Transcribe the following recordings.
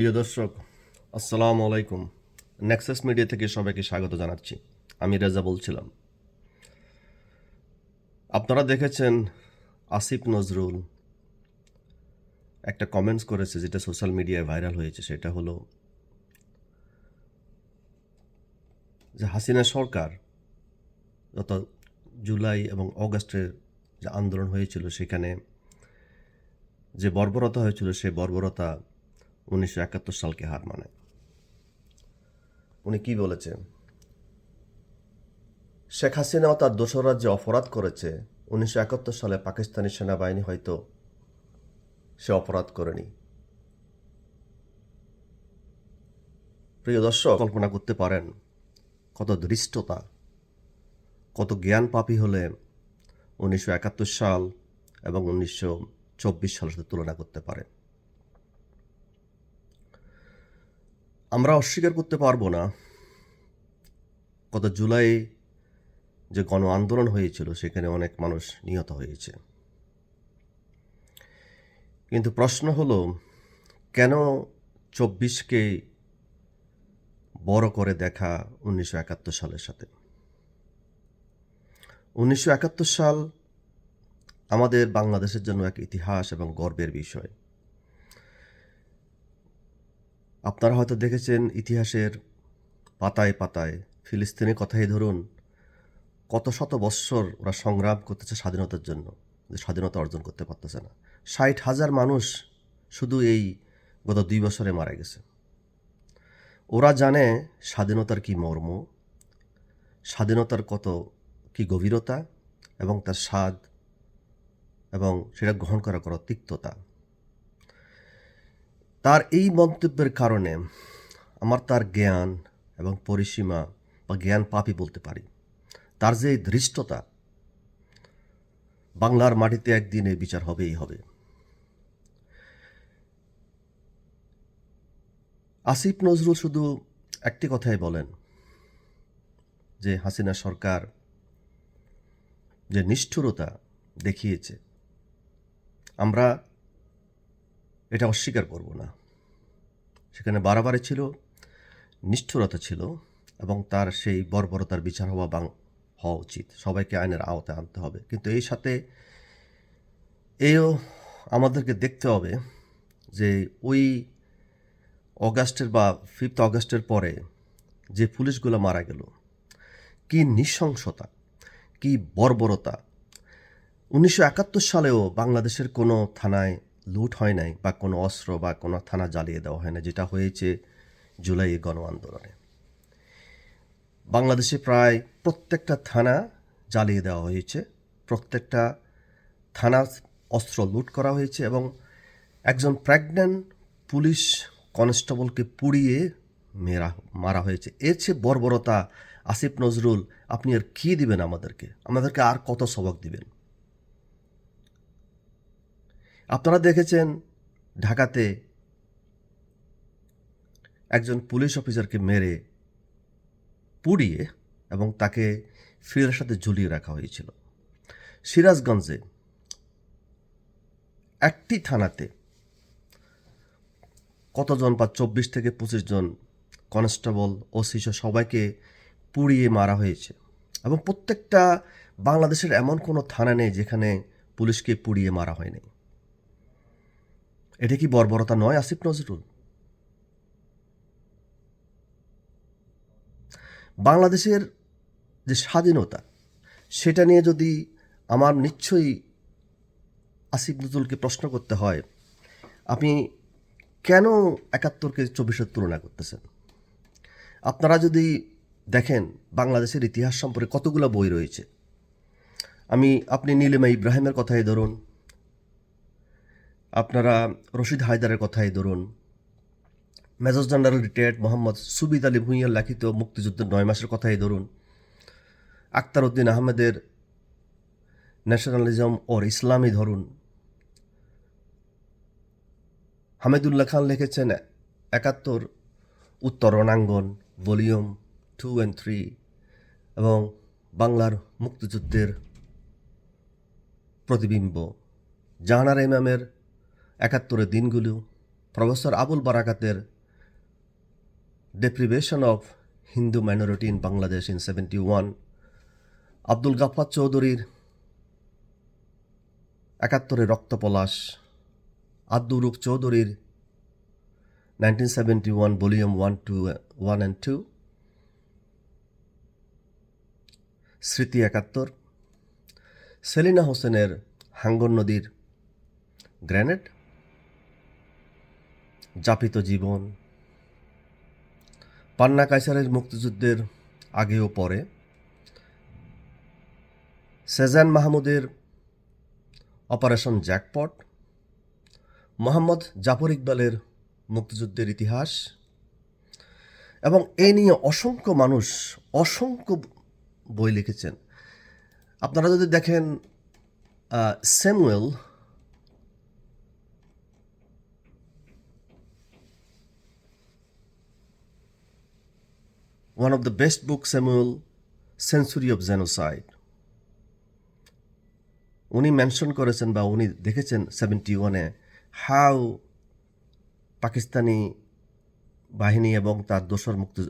প্রিয় দর্শক, আসসালামু আলাইকুম। নেক্সাস মিডিয়া থেকে সবাইকে স্বাগত জানাচ্ছি। আমি রেজা বলছিলাম। আপনারা দেখেছেন আসিফ নজরুল একটা কমেন্টস করেছে যেটা সোশ্যাল মিডিয়ায় ভাইরাল হয়েছে, সেটা হলো যে হাসিনা সরকার গত জুলাই এবং অগস্টের যে আন্দোলন হয়েছিল, সেখানে যে বর্বরতা হয়েছিল সেই বর্বরতা উনিশশো একাত্তর সালকে হার মানে। উনি কি বলেছেন? শেখ হাসিনাও তার দোসরা যে অপরাধ করেছে, উনিশশো একাত্তর সালে পাকিস্তানি সেনাবাহিনী হয়তো সে অপরাধ করেনি। প্রিয় দর্শক, কল্পনা করতে পারেন কত ধৃষ্টতা, কত জ্ঞান পাপী হলে উনিশশো একাত্তর সাল এবং উনিশশো চব্বিশ সালের সাথে তুলনা করতে পারে আমরা অস্বীকার করতে পারব না। গত জুলাই যে গণ আন্দোলন হয়েছিল, সেখানে অনেক মানুষ নিহত হয়েছে। কিন্তু প্রশ্ন হলো, কেন চব্বিশকে বড় করে দেখা উনিশশো একাত্তর সালের সাথে? উনিশশো একাত্তর সাল আমাদের বাংলাদেশের জন্য এক ইতিহাস এবং গর্বের বিষয়। আপনারা হয়তো দেখেছেন ইতিহাসের পাতায় পাতায় ফিলিস্তিনের কথাই ধরুন, কত শত বৎসর ওরা সংগ্রাম করতেছে স্বাধীনতার জন্য, যে স্বাধীনতা অর্জন করতে পারতেছে না। ষাট হাজার মানুষ শুধু এই গত দুই বছরে মারা গেছে। ওরা জানে স্বাধীনতার কি মর্ম, স্বাধীনতার কত কি গভীরতা এবং তার স্বাদ এবং সেটা গ্রহণ করা করা তিক্ততা। তার এই মন্তব্যের কারণে আমার তার জ্ঞান এবং পরিসীমা বা জ্ঞান পাপই বলতে পারি। তার যে ধৃষ্টতা, বাংলার মাটিতে একদিনে বিচার হবেই হবে। আসিফ নজরুল শুধু একটি কথাই বলেন যে, হাসিনা সরকার যে নিষ্ঠুরতা দেখিয়েছে, আমরা এটা অস্বীকার করব না। সেখানে বাড়াবাড়ি ছিল, নিষ্ঠুরতা ছিল এবং তার সেই বর্বরতার বিচার হওয়া বাং, হওয়া উচিত। সবাইকে আইনের আওতায় আনতে হবে। কিন্তু এই সাথে এও আমাদেরকে দেখতে হবে যে ওই অগাস্টের বা ফিফথ অগাস্টের পরে যে পুলিশগুলো মারা গেল, কি নৃশংসতা, কি বর্বরতা। উনিশশো একাত্তর সালেও বাংলাদেশের কোনো থানায় লুট হয় নাই বা কোনো অস্ত্র বা কোনো থানা জ্বালিয়ে দেওয়া হয় না যেটা হয়েছে জুলাই গণ আন্দোলনে। বাংলাদেশে প্রায় প্রত্যেকটা থানা জ্বালিয়ে দেওয়া হয়েছে, প্রত্যেকটা থানা অস্ত্র লুট করা হয়েছে এবং একজন প্রেগন্যান্ট পুলিশ কনস্টেবলকে পুড়িয়ে মেরা, মারা হয়েছে। এর চেয়ে বর্বরতা আসিফ নজরুল, আপনি আর কী দিবেন আমাদেরকে? আমাদেরকে আর কত সবক দিবেন? আপনারা দেখেছেন ঢাকাতে একজন পুলিশ অফিসারকে মেরে পুড়িয়ে এবং তাকে ফিরের সাথে ঝুলিয়ে রাখা হয়েছিল। সিরাজগঞ্জে একটি থানাতে কতজন বা চব্বিশ থেকে পঁচিশ জন কনস্টেবল ও শিশু সবাইকে পুড়িয়ে মারা হয়েছে এবং প্রত্যেকটা বাংলাদেশের এমন কোনো থানা নেই যেখানে পুলিশকে পুড়িয়ে মারা হয়নি। এটা কি বর্বরতা নয়, আসিফ নজরুল? বাংলাদেশের যে স্বাধীনতা, সেটা নিয়ে যদি আমার নিশ্চয়ই আসিফ নজরুলকে প্রশ্ন করতে হয়, আপনি কেন একাত্তরকে চব্বিশের তুলনা করতেছেন? আপনারা যদি দেখেন বাংলাদেশের ইতিহাস সম্পর্কে কতগুলো বই রয়েছে। আমি, আপনি নীলিমা ইব্রাহিমের কথাই ধরুন আপনারা রশিদ হায়দারের কথাই ধরুন। Major general retired Mohammad Subid Ali ভুঁইয়ার লিখিত মুক্তিযুদ্ধের নয় মাসের কথাই ধরুন। আক্তার উদ্দিন আহমেদের ন্যাশনালিজম ওর ইসলামী ধরুন। হামিদুল্লাহ খান লিখেছেন একাত্তর উত্তর রণাঙ্গন ভলিউম টু অ্যান্ড থ্রি এবং বাংলার মুক্তিযুদ্ধের প্রতিবিম্ব। জাহানার ইমামের একাত্তরের দিনগুলো professor Abul বারাকাতের deprivation of Hindu Hindu in Bangladesh in in 71, Abdul Gaffar চৌধুরীর একাত্তরে রক্তপলাশ আব্দুরুফ চৌধুরীর nineteen seventy one volume one two one and two স্মৃতি একাত্তর সেলিনা হোসেনের হাঙ্গর নদীর গ্র্যানেড যাপিত জীবন। পান্না কাইসারের মুক্তিযুদ্ধের আগে ও পরে সেজান মাহমুদের অপারেশন জ্যাকপট, মোহাম্মদ জাফর ইকবালের মুক্তিযুদ্ধের ইতিহাস এবং এ নিয়ে অসংখ্য মানুষ অসংখ্য বই লিখেছেন। আপনারা যদি দেখেন Samuel one of the best books, Samuel, Century of Genocide. উনি মেনশন করেছেন বা উনি দেখেছেন সেভেন্টি ওয়ানে হাউ পাকিস্তানি বাহিনী এবং তার দোসর মুক্তি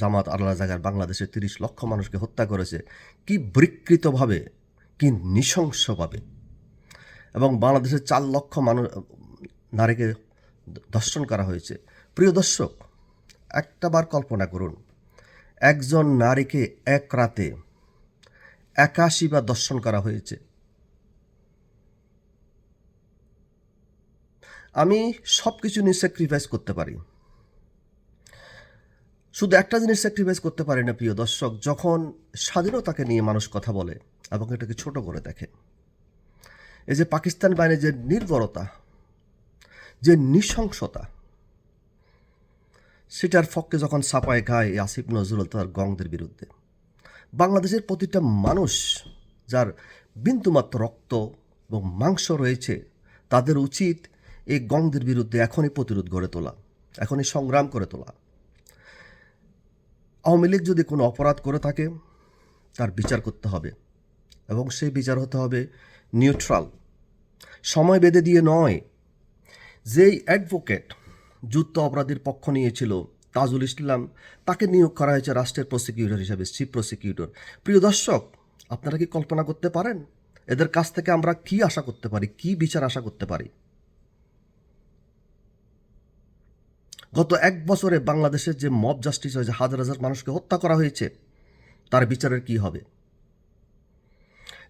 জামাত আল্লাহ জাগার বাংলাদেশের তিরিশ লক্ষ মানুষকে হত্যা করেছে কি বিকৃতভাবে কি নৃশংসভাবে এবং বাংলাদেশের চার লক্ষ মানুষ নারীকে দর্শন করা হয়েছে প্রিয় দর্শক একটাবার কল্পনা করুন একজন নারীকে এক রাতে একাশি বা দর্শন করা হয়েছে। আমি সব কিছু নিয়ে স্যাক্রিফাইস করতে পারি। শুধু একটা জিনিস স্যাক্রিফাইস করতে পারি না, প্রিয় দর্শক, যখন স্বাধীনতাকে নিয়ে মানুষ কথা বলে এবং এটাকে ছোট করে দেখে। এই যে পাকিস্তান বাহিনীর যে নির্ভরতা যে নৃশংসতা সেটার ফককে যখন ছাপায় খায় আসিফ নজরুল তার গংদের বিরুদ্ধে। বাংলাদেশের প্রতিটা মানুষ যার বিন্দুমাত্র রক্ত এবং মাংস রয়েছে, তাদের উচিত এই গংদের বিরুদ্ধে এখনই প্রতিরোধ গড়ে তোলা, এখনই সংগ্রাম করে তোলা। আওয়ামী লীগ যদি কোনো অপরাধ করে থাকে, তার বিচার করতে হবে এবং সেই বিচার হতে হবে নিউট্রাল। সময় বেঁধে দিয়ে নয়, যেই অ্যাডভোকেট যুদ্ধ অপরাধীর পক্ষ নিয়েছিল তাজুল ইসলাম। তাকে নিয়োগ করা হয়েছে রাষ্ট্রের প্রসিকিউটর হিসাবে চিফ প্রসিকিউটর প্রিয় দর্শক, আপনারা কি কল্পনা করতে পারেন? এদের কাছ থেকে আমরা কি আশা করতে পারি? কি বিচার আশা করতে পারি? গত এক বছরে বাংলাদেশের যে মব জাস্টিস হয়েছে, হাজার হাজার মানুষকে হত্যা করা হয়েছে, তার বিচারের কি হবে?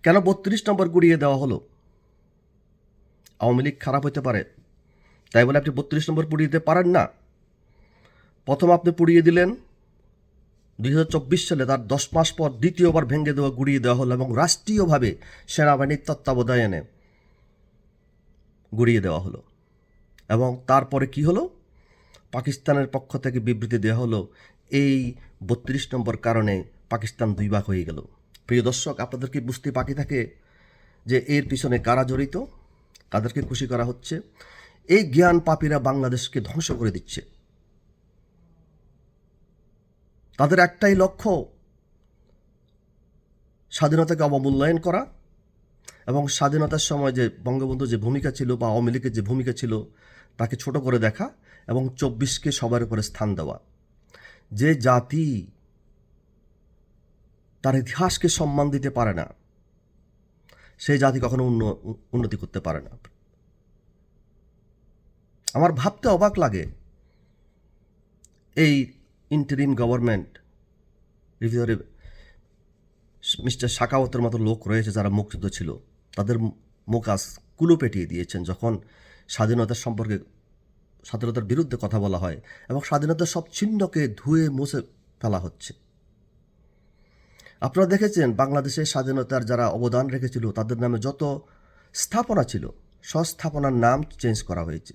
কেন বত্রিশ নম্বর গুড়িয়ে দেওয়া হলো? আওয়ামী লীগ খারাপ হতে পারে। তাই বলে আপনি বত্রিশ নম্বর পুড়িয়ে দিতে পারেন না। প্রথম আপনি পুড়িয়ে দিলেন দুই হাজার চব্বিশ সালে, তার দশ মাস পর দ্বিতীয়বার ভেঙে দেওয়া, গুড়িয়ে দেওয়া হলো এবং রাষ্ট্রীয়ভাবে সেনাবাহিনীর তত্ত্বাবধানে গুড়িয়ে দেওয়া হলো। এবং তারপরে কি হলো? পাকিস্তানের পক্ষ থেকে বিবৃতি দেওয়া হলো, এই বত্রিশ নম্বর কারণে পাকিস্তান দুই ভাগ হয়ে গেল। প্রিয় দর্শক, আপনাদের কি বুঝতে বাকি থাকে যে এর পিছনে কারা জড়িত? কাদেরকে খুশি করা হচ্ছে? এই জ্ঞান পাপীরা বাংলাদেশকে ধ্বংস করে দিচ্ছে। তাদের একটাই লক্ষ্য, স্বাধীনতাকে অবমূল্যায়ন করা এবং স্বাধীনতার সময় যে বঙ্গবন্ধু যে ভূমিকা ছিল বা আওয়ামী লীগের যে ভূমিকা ছিল, তাকে ছোট করে দেখা এবং চব্বিশকে সবার উপরে স্থান দেওয়া। যে জাতি তার ইতিহাসকে সম্মান দিতে পারে না, সেই জাতি কখনো উন্নতি করতে পারে না। আমার ভাবতে অবাক লাগে। এই ইন্টারিম গভর্নমেন্ট ভিতরে মিস্টার শাকাওয়াতের মতো লোক রয়েছে যারা মুক্তিযুদ্ধ ছিল। তাদের মুখ আজ কুলো পেটিয়ে দিয়েছেন যখন স্বাধীনতার সম্পর্কে স্বাধীনতার বিরুদ্ধে কথা বলা হয় এবং স্বাধীনতার সব চিহ্নকে ধুয়ে মুছে ফেলা হচ্ছে। আপনারা দেখেছেন বাংলাদেশের স্বাধীনতার যারা অবদান রেখেছিল, তাদের নামে যত স্থাপনা ছিল স্বস্থাপনার নাম চেঞ্জ করা হয়েছে।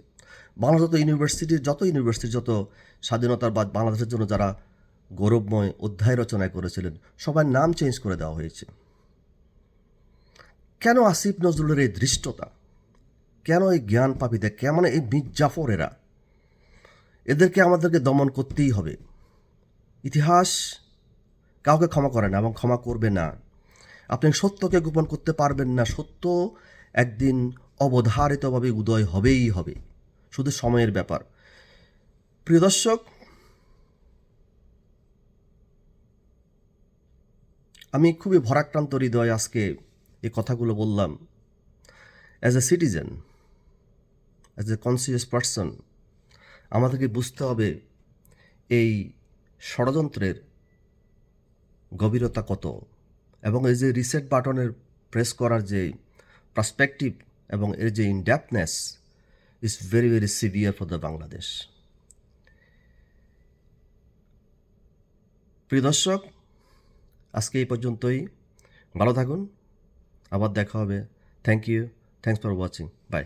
বাংলা যত ইউনিভার্সিটির যত ইউনিভার্সিটির যত স্বাধীনতার বা বাংলাদেশের জন্য যারা গৌরবময় অধ্যায় রচনা করেছিলেন, সবার নাম চেঞ্জ করে দেওয়া হয়েছে। কেন আসিফ নজরুলের এই দৃষ্টতা কেন এই জ্ঞান পাপিতে? কেমন এই মির্জাফরেরা? এদেরকে আমাদেরকে দমন করতেই হবে। ইতিহাস কাউকে ক্ষমা করে না এবং ক্ষমা করবে না। আপনি সত্যকে গোপন করতে পারবেন না। সত্য একদিন অবধারিতভাবে উদয় হবেই হবে। শুধু সময়ের ব্যাপার। প্রিয় দর্শক, আমি খুবই ভরাক্রান্ত হৃদয় আজকে এই কথাগুলো বললাম। As a citizen as a conscious person আমাদেরকে বুঝতে হবে এই ষড়যন্ত্রের গভীরতা কত এবং এই যে রিসেট বাটনের প্রেস করার যে পার্সপেক্টিভ এবং এর যে independence is very, very severe for the Bangladesh. প্রিয় দর্শক আজকে এই পর্যন্তই। ভালো থাকুন। আবার দেখা হবে। Thank you thanks for watching bye